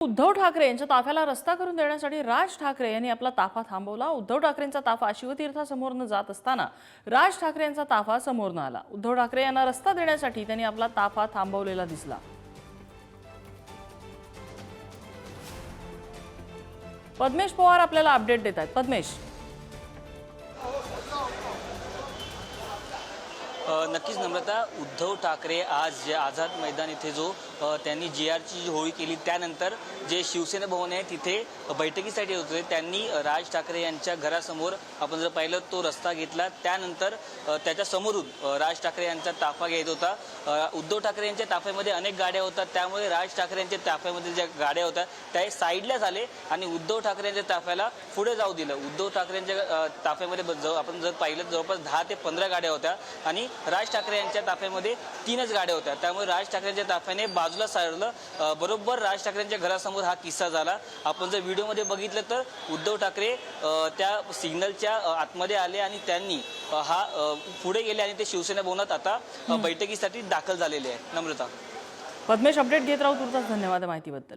उद्धव ठाकरे यांच्या ताफ्याला रस्ता करून देण्यासाठी राज ठाकरे यांनी आपला ताफा थांबवला. उद्धव ठाकरेंचा ताफा शिवतीर्थासमोरनं जात असताना राज ठाकरे यांचा ताफा समोरनं आला. उद्धव ठाकरे यांना रस्ता देण्यासाठी त्यांनी आपला ताफा थांबवलेला दिसला. पद्मेश पवार आपल्याला अपडेट देत आहेत. पद्मेश. नक्कीच नम्रता उद्धव ठाकरे आज जे आझाद मैदान इथे जो त्यांनी जी आरची जी होळी केली त्यानंतर जे शिवसेना भवन आहे तिथे बैठकीसाठी होते. त्यांनी राज ठाकरे यांच्या घरासमोर आपण जर पाहिलं तो रस्ता घेतला. त्यानंतर त्याच्यासमोरून त्याच्या समोरून राज ठाकरे यांचा ताफा घेत होता. उद्धव ठाकरे यांच्या ताफ्यामध्ये अनेक गाड्या होतात त्यामुळे राज ठाकरे यांच्या ताफ्यामध्ये ज्या गाड्या होत्या त्या साईडला झाले आणि उद्धव ठाकरे यांच्या ताफ्याला पुढे जाऊ दिलं. उद्धव ठाकरे यांच्या ताफ्यामध्ये आपण जर पाहिलं जवळपास दहा ते पंधरा गाड्या होत्या. आणि राज ठाकरे यांच्या ताफ्यामध्ये तीनच गाड्या होत्या. त्यामुळे राज ठाकरेंच्या ताफ्याने बाजूला सारलं. बरोबर राज ठाकरेंच्या घरासमोर हा किस्सा झाला. आपण जर व्हिडिओमध्ये बघितलं तर उद्धव ठाकरे त्या सिग्नलच्या आतमध्ये आले आणि त्यांनी हा पुढे गेले आणि ते शिवसेना भवनात आता बैठकीसाठी दाखल झालेले आहे नम्रता. पद्मेश अपडेट घेत राहू तुर्तास धन्यवाद माहितीबद्दल.